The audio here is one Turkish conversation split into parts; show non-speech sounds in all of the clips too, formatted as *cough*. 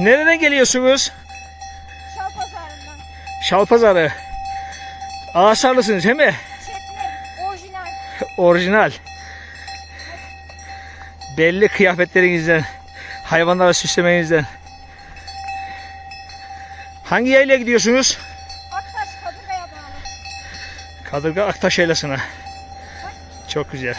Nereden geliyorsunuz? Şal pazarından. Şalpazarı. Ağaçlarlısınız değil mi? Çekme. Orijinal. Orijinal. Belli kıyafetlerinizden, hayvanları süslemenizden. Hangi yaylaya gidiyorsunuz? Aktaş Kadırga'ya bağlı. Kadırga Aktaş Yaylası'na. Çok güzel.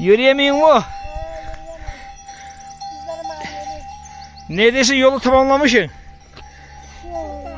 Yürüyemiyor mu? Neredeyse yolu tamamlamışsın.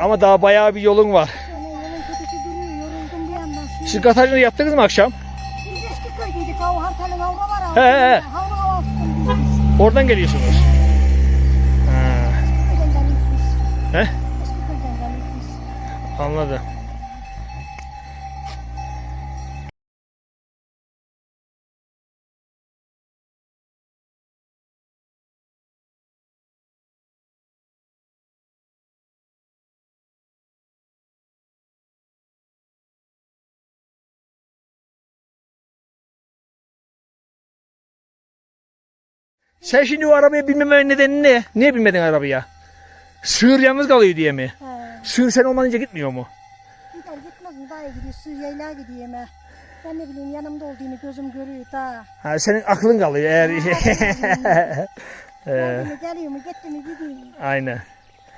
Ama daha bayağı bir yolun var. Siz Katarina yaptınız mı akşam? He, he. Oradan geliyorsunuz. He? Anladım. Sen şimdi o arabaya binmemenin nedeni ne? Niye binmedin arabaya? Sığır yalnız kalıyor diye mi? He. Sığır sen olmayınca gitmiyor mu? Gider gitmez mi? Daha iyi gidiyor. Suriye'yle gidiyor hemen. Ben ne bileyim yanımda olduğunu gözüm görüyor daha. Ha, senin aklın kalıyor eğer... *laughs* Ee, Geldi mi geliyor mu gitti mi gidiyor. aynen.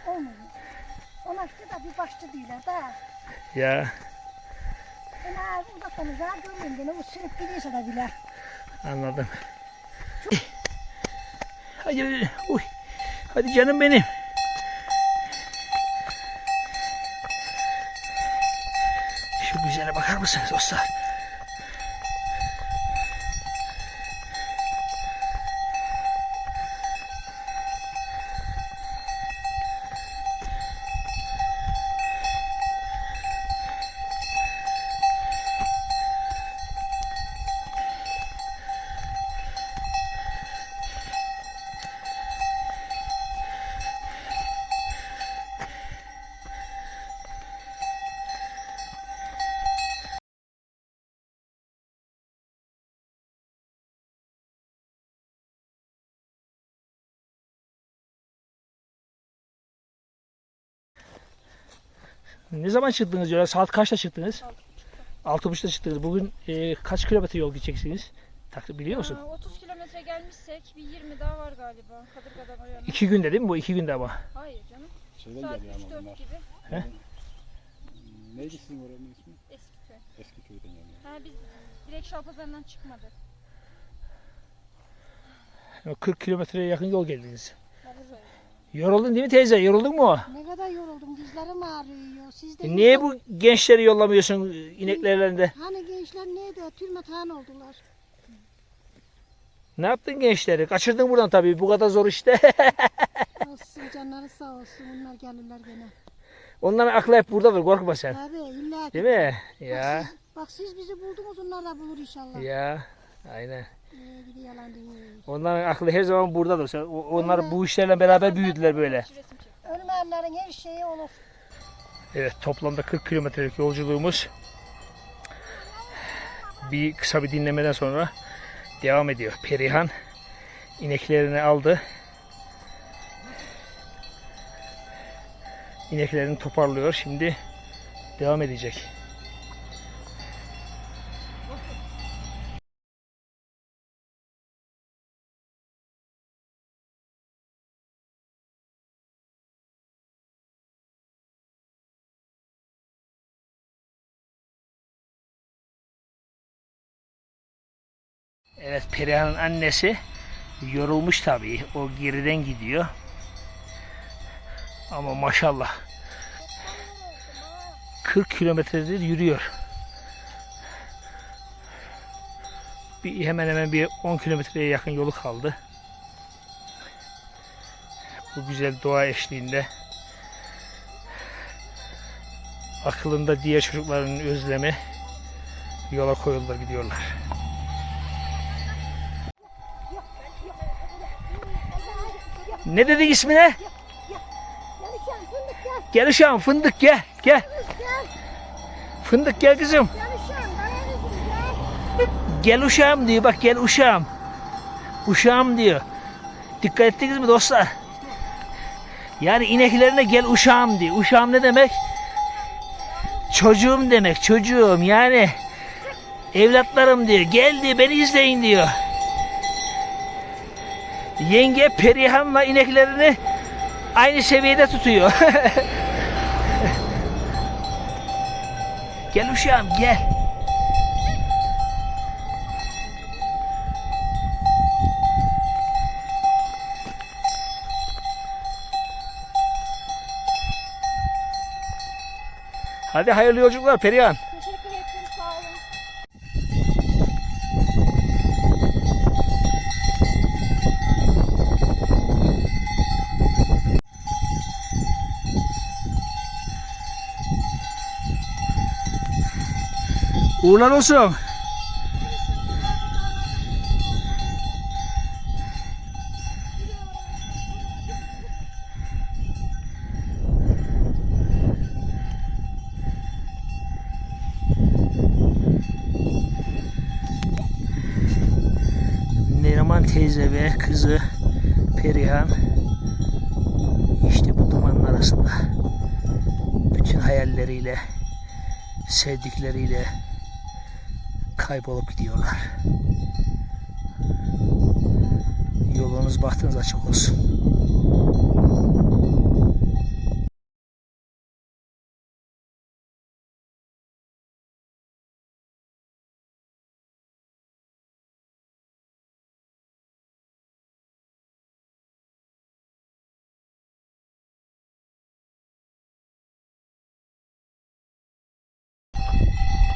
Olmuyor. Ona işte da bir başlı değiller da. Ya Ben ha uzaktan uzağa görüyorum beni. O sürüp gidiyorsa da bile. anladım. Hadi, uy. Hadi canım benim. Şu güzele bakar mısınız dostlar? Ne zaman çıktınız ya? Saat kaçta çıktınız? Altı buçukta çıktınız. Bugün e, kaç kilometre yol gideceksiniz? Biliyor musun? Aa, 30 kilometre gelmişsek bir 20 daha var galiba. Kadırga'dan o yana. İki günde değil mi bu? iki günde ama. Hayır canım. Şeyden Saat geliyor ama 3-4 bunlar. gibi. Neydi sizin oranın ismi? Eskiköy. Eski köyden geliyor. Ha biz direkt Şalpazarı'ndan çıkmadık. 40 kilometreye yakın yol geldiniz. Böyle. Yoruldun değil mi teyze? Yoruldun mu? Ne kadar yoruldum. Dizlerim ağrıyor. Siz de E niye bu gençleri yollamıyorsun ineklerinde? Hani gençler neydi? Türmet han oldular. Ne yaptın gençleri? Kaçırdın buradan tabii. Bu kadar zor işte. *laughs* Olsun canları sağ olsun. Bunlar gelirler gene. Onların aklı hep buradadır. Korkma sen. Tabii illa ki. Değil mi? Bak Ya. siz, bak siz bizi buldunuz onlar da bulur inşallah. Ya. Aynen. Yalan. Onların aklı her zaman buradadır. Onlar bu işlerle beraber büyüdüler böyle. Ölmeyenlerin her şeyi olur. Evet toplamda 40 kilometrelik yolculuğumuz bir kısa bir dinlemeden sonra devam ediyor. Perihan ineklerini aldı. İneklerini toparlıyor. Şimdi devam edecek. Evet Perihan'ın annesi yorulmuş tabii. O geriden gidiyor. Ama maşallah 40 kilometredir yürüyor. Bir hemen hemen bir 10 kilometreye yakın yolu kaldı. Bu güzel doğa eşliğinde akılında diğer çocukların özlemi yola koyuldular gidiyorlar. Ne dedi ismine? Yarışan fındık gel. Gel fındık gel kızım. Gel uşağım diyor bak gel uşağım. Uşağım diyor. Dikkat ettiniz mi dostlar? Yani ineklerine gel uşağım diyor. Uşağım ne demek? Çocuğum demek çocuğum yani. Evlatlarım diyor. Gel diyor beni izleyin diyor. Yenge Perihan'la ineklerini aynı seviyede tutuyor. *laughs* gel uşağım gel. Hadi hayırlı yolculuklar Perihan. Uğurlar olsun. Ne Leman teyze ve kızı Perihan işte bu dumanın arasında bütün hayalleriyle sevdikleriyle kaybolup gidiyorlar. Yolunuz bahtınız açık olsun.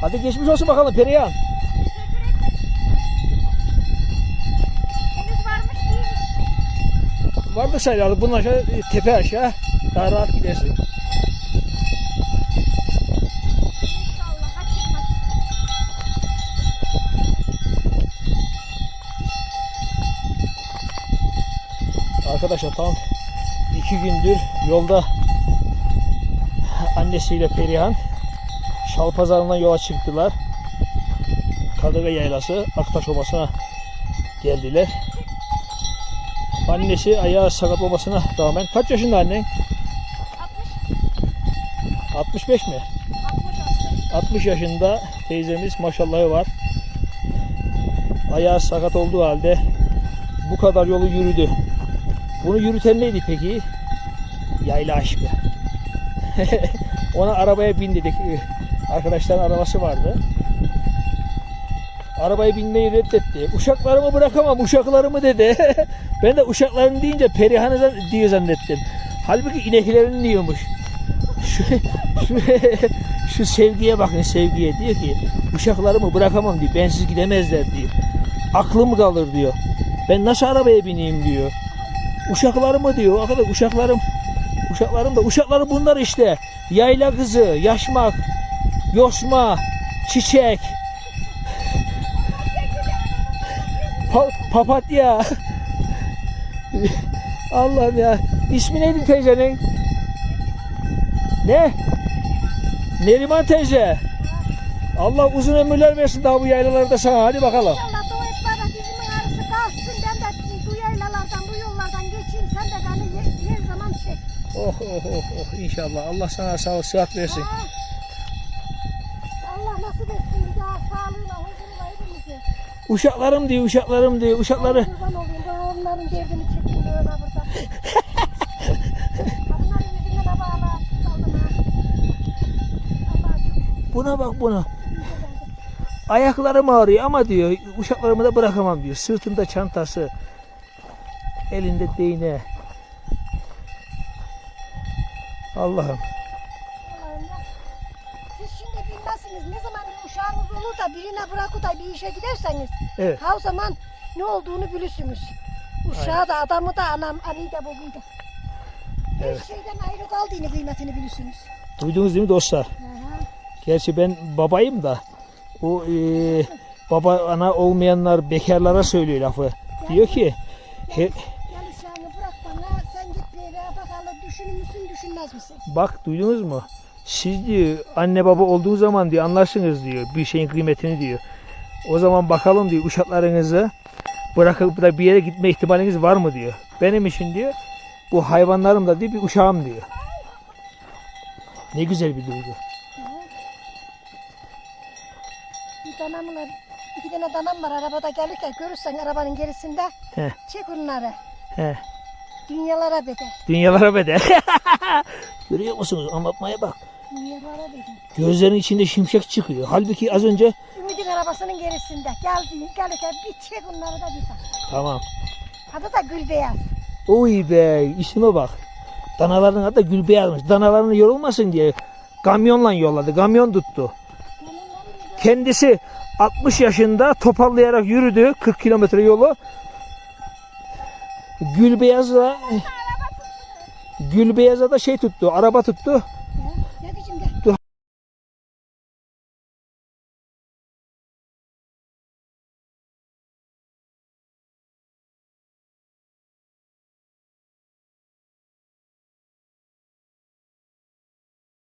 Hadi geçmiş olsun bakalım Perihan. Henüz varmış değil mi? Vardı sayılarda bunun aşağı e, tepe aşağı daha rahat gidersin. Arkadaşlar tam iki gündür yolda annesiyle Perihan Şalpazarı'ndan yola çıktılar. Kadırga Yaylası Aktaş Obası'na geldiler. Annesi ayağı sakat olmasına rağmen kaç yaşında annen? 65 mi? 60 yaşında teyzemiz maşallahı var. Ayağı sakat olduğu halde bu kadar yolu yürüdü. Bunu yürüten neydi peki? Yayla aşkı. *laughs* Ona arabaya bin dedik. Arkadaşların arabası vardı. Arabaya binmeyi reddetti. Uşaklarımı bırakamam, uşaklarımı dedi. *laughs* ben de uşaklarını deyince Perihan'ı zan- diye zannettim. Halbuki ineklerini diyormuş. Şu, şu, şu sevgiye bakın sevgiye. Diyor ki uşaklarımı bırakamam diyor. Bensiz gidemezler diyor. Aklım kalır diyor. Ben nasıl arabaya bineyim diyor. Uşaklarımı diyor. Arkadaş uşaklarım uşaklarım da uşakları bunlar işte. Yayla kızı, yaşmak, yosma, çiçek. Pa- papatya. Allah'ım ya. İsmi neydi teyzenin? Ne? Neriman teyze. Allah uzun ömürler versin daha bu yaylalarda sana. Hadi bakalım. İnşallah dua et bana dizimin arası kalsın. Ben de bu yaylalardan, bu yollardan geçeyim. Sen de beni ye- her zaman çek. Oh oh oh oh inşallah. Allah sana sağlık sıhhat versin. Ha. Uşaklarım diyor, uşaklarım diyor, uşakları. Kurban olayım. Ben onların derdini çektim böyle burada. Kadınların yüzünden bağla kaldım ha. Allah'a çok Buna bak buna. Ayaklarım ağrıyor ama diyor uşaklarımı da bırakamam diyor. Sırtında çantası, elinde değne. Allah'ım. Da birine bırakıp da bir işe giderseniz Evet. ha o zaman ne olduğunu bilirsiniz. Uşağı da adamı da anam arıyı da babayı da. Her Evet. şeyden ayrı kaldığını kıymetini bilirsiniz. Duydunuz değil mi dostlar? Aha. Gerçi ben babayım da o eee, baba ana olmayanlar bekarlara söylüyor lafı. Diyor ki he- Gel uşağını bırak bana sen git bir yere bakalım düşünür müsün düşünmez misin? bak duydunuz mu? Siz diyor anne baba olduğu zaman diyor anlarsınız diyor bir şeyin kıymetini diyor. O zaman bakalım diyor uşaklarınızı bırakıp da bir yere gitme ihtimaliniz var mı diyor. Benim için diyor bu hayvanlarım da diyor bir uşağım diyor. Ne güzel bir duygu. Bir danamla iki tane danam var arabada gelirken görürsen arabanın gerisinde He. çek onları. He. Dünyalara bedel. Dünyalara bedel. *laughs* Görüyor musunuz? Anlatmaya bak. Gözlerin içinde şimşek çıkıyor. Halbuki az önce Ümidin arabasının gerisinde. Geldi, gelirken bir çek onları da bir bak. tamam. Adı da gül beyaz. Oy be işime bak. Danaların adı da Gülbeyaz'mış. Danalarını yorulmasın diye kamyonla yolladı. Kamyon tuttu. Kendisi 60 yaşında toparlayarak yürüdü 40 kilometre yolu. Gülbeyaz'a Gülbeyaz'a da şey tuttu. Araba tuttu.